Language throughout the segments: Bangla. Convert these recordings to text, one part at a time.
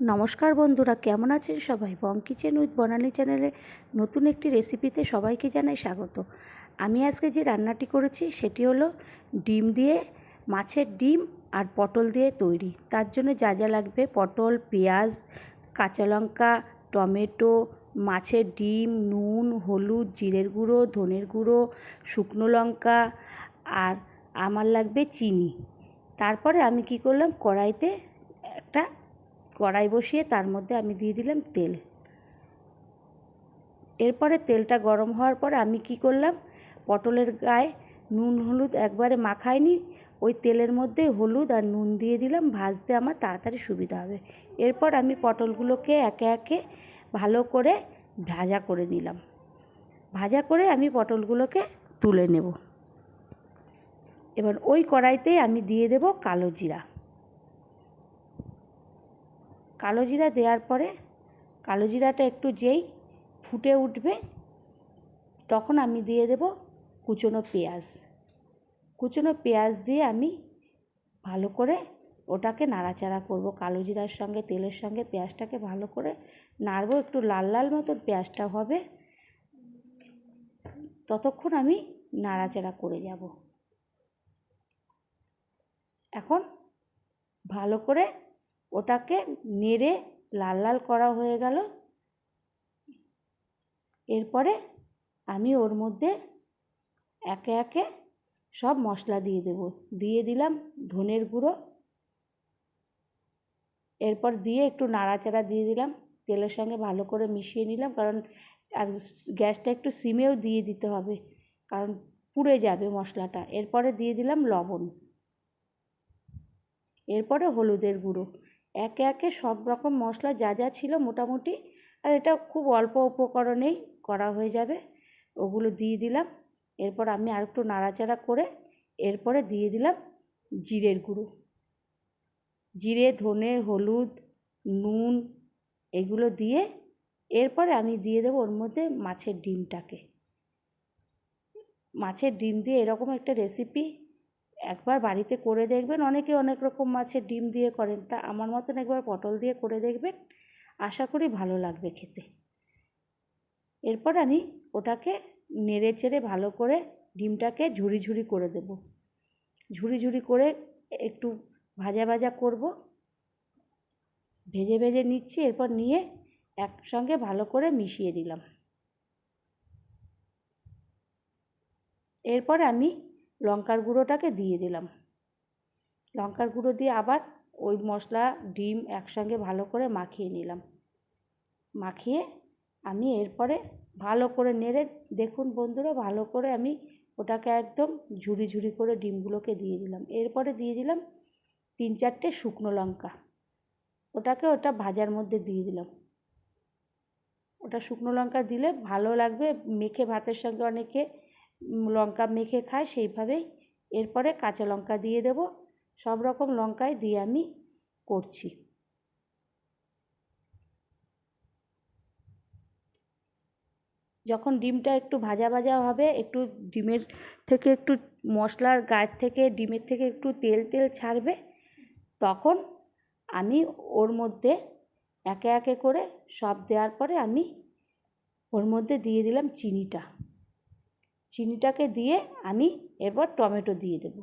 নমস্কার বন্ধুরা, কেমন আছেন সবাই? বং কিচেন উইথ বনানি চ্যানেলে নতুন একটি রেসিপিতে সবাইকে জানাই স্বাগত। আমি আজকে যে রান্নাটি করেছি, সেটি হলো ডিম দিয়ে মাছের ডিম আর পটল দিয়ে তৈরি। তার জন্য যা যা লাগবে, পটল, পেঁয়াজ, কাঁচা লঙ্কা, টমেটো, মাছের ডিম, নুন, হলুদ, জিরের গুঁড়ো, ধনের গুঁড়ো, শুকনো লঙ্কা আর আমার লাগবে চিনি। তারপরে আমি কি করলাম, কড়াইতে একটা কড়াই বসিয়ে তার মধ্যে আমি দিয়ে দিলাম তেল। এরপরে তেলটা গরম হওয়ার পরে আমি কি করলাম? পটলের গায়ে নুন, হলুদ একবারে মাখাইনি। ওই তেলের মধ্যে হলুদ আর নুন দিয়ে দিলাম, ভাজতে আমার তাড়াতাড়ি সুবিধা হবে। এরপর আমি পটলগুলোকে একে একে ভালো করে ভাজা করে নিলাম। ভাজা করে আমি পটলগুলোকে তুলে নেব। এবার ওই কড়াইতেই আমি দিয়ে দেব কালো জিরা। কালো জিরা দেওয়ার পরে কালো জিরাটা একটু যেই ফুটে উঠবে, তখন আমি দিয়ে দেব কুচনো পেঁয়াজ। কুচনো পেঁয়াজ দিয়ে আমি ভালো করে ওটাকে নাড়াচাড়া করব। কালো জিরার সঙ্গে, তেলের সঙ্গে পেঁয়াজটাকে ভালো করে নাড়বো। একটু লাল লাল মতো পেঁয়াজটা হবে, ততক্ষণ আমি নাড়াচাড়া করে যাব এখন ভালো করে ওটাকে নেড়ে লাল লাল করা হয়ে গেল। এরপরে আমি ওর মধ্যে একে একে সব মশলা দিয়ে দেব। দিয়ে দিলাম ধনের গুঁড়ো। এরপর দিয়ে একটু নাড়াচাড়া দিয়ে দিলাম। তেলের সঙ্গে ভালো করে মিশিয়ে নিলাম কারণ আর গ্যাসটা একটু সিমেও দিয়ে দিতে হবে কারণ পুড়ে যাবে মশলাটা। এরপরে দিয়ে দিলাম লবণ। এরপরে হলুদের গুঁড়ো। একে একে সব রকম মশলা যা যা ছিল মোটামুটি, আর এটা খুব অল্প উপকরণেই করা হয়ে যাবে। ওগুলো দিয়ে দিলাম। এরপর আমি আর একটু নাড়াচাড়া করে এরপরে দিয়ে দিলাম জিরের গুঁড়ো। জিরে, ধনে, হলুদ, নুন এগুলো দিয়ে এরপরে আমি দিয়ে দেবো ওর মধ্যে মাছের ডিমটাকে। মাছের ডিম দিয়ে এরকম একটা রেসিপি একবার বাড়িতে করে দেখবেন, অনেকে অনেক রকম মাছের ডিম দিয়ে করেন। তা আমার মতন একবার পটল দিয়ে করে দেখবেন, আশা করি ভালো লাগবে খেতে। এরপর আমি ওটাকে নেড়ে চেড়ে ভালো করে ডিমটাকে ঝুড়ি ঝুড়ি করে দেব। ঝুড়ি ঝুড়ি করে একটু ভাজা ভাজা করব। ভেজে ভেজে নিচ্ছি, এরপর নিয়ে একসঙ্গে ভালো করে মিশিয়ে দিলাম। এরপর আমি লঙ্কার গুঁড়োটাকে দিয়ে দিলাম। লঙ্কার গুঁড়ো দিয়ে আবার ওই মশলা, ডিম একসঙ্গে ভালো করে মাখিয়ে নিলাম। মাখিয়ে আমি এরপরে ভালো করে নেড়ে, দেখুন বন্ধুরা, ভালো করে আমি ওটাকে একদম ঝুড়ি ঝুড়ি করে ডিমগুলোকে দিয়ে দিলাম। এরপরে দিয়ে দিলাম তিন চারটে শুকনো লঙ্কা। ওটাকে ওটা ভাজার মধ্যে দিয়ে দিলাম। ওটা শুকনো লঙ্কা দিলে ভালো লাগবে, মেখে ভাতের সঙ্গে অনেকে লঙ্কা মেখে খায় সেইভাবেই। এরপরে কাঁচা লঙ্কা দিয়ে দেব। সব রকম লঙ্কাই দিয়ে আমি করছি। যখন ডিমটা একটু ভাজা ভাজা হবে, একটু ডিমের থেকে একটু মশলার গায়ের থেকে, ডিমের থেকে একটু তেল তেল ছাড়বে, তখন আমি ওর মধ্যে একে একে করে সব দেওয়ার পরে আমি ওর মধ্যে দিয়ে দিলাম চিনিটা। চিনিটাকে দিয়ে আমি এরপর টমেটো দিয়ে দেব।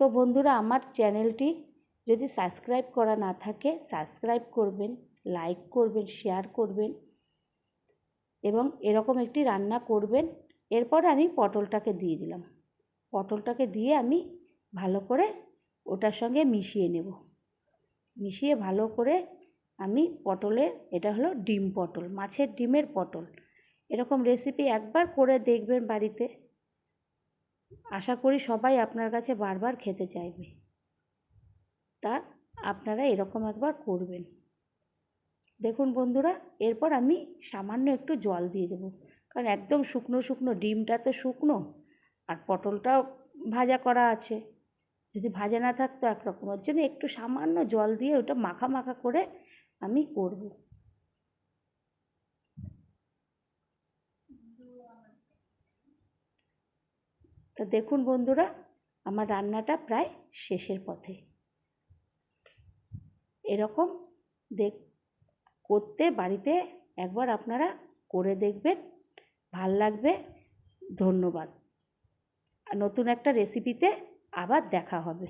তো বন্ধুরা, আমার চ্যানেলটি যদি সাবস্ক্রাইব করা না থাকে, সাবস্ক্রাইব করবেন, লাইক করবেন, শেয়ার করবেন এবং এরকম একটি রান্না করবেন। এরপর আমি পটলটাকে দিয়ে দিলাম। পটলটাকে দিয়ে আমি ভালো করে ওটার সঙ্গে মিশিয়ে নেব। মিশিয়ে ভালো করে আমি পটলের, এটা হলো ডিম পটল, মাছের ডিমের পটল। এরকম রেসিপি একবার করে দেখবেন বাড়িতে। আশা করি সবাই আপনার কাছে বারবার খেতে চাইবে। তা আপনারা এরকম একবার করবেন। দেখুন বন্ধুরা, এরপর আমি সামান্য একটু জল দিয়ে দেবো। কারণ একদম শুকনো শুকনো, ডিমটা তো শুকনো, আর পটলটাও ভাজা করা আছে। যদি ভাজা না থাকতো একরকম ওর জন্য একটু সামান্য জল দিয়ে ওটা মাখা মাখা করে আমি করব। তো দেখুন বন্ধুরা, আমার রান্নাটা প্রায় শেষের পথে। এরকম দেখ, করতে বাড়িতে একবার আপনারা করে দেখবেন, ভালো লাগবে, ধন্যবাদ। নতুন একটা রেসিপিতে আবার দেখা হবে।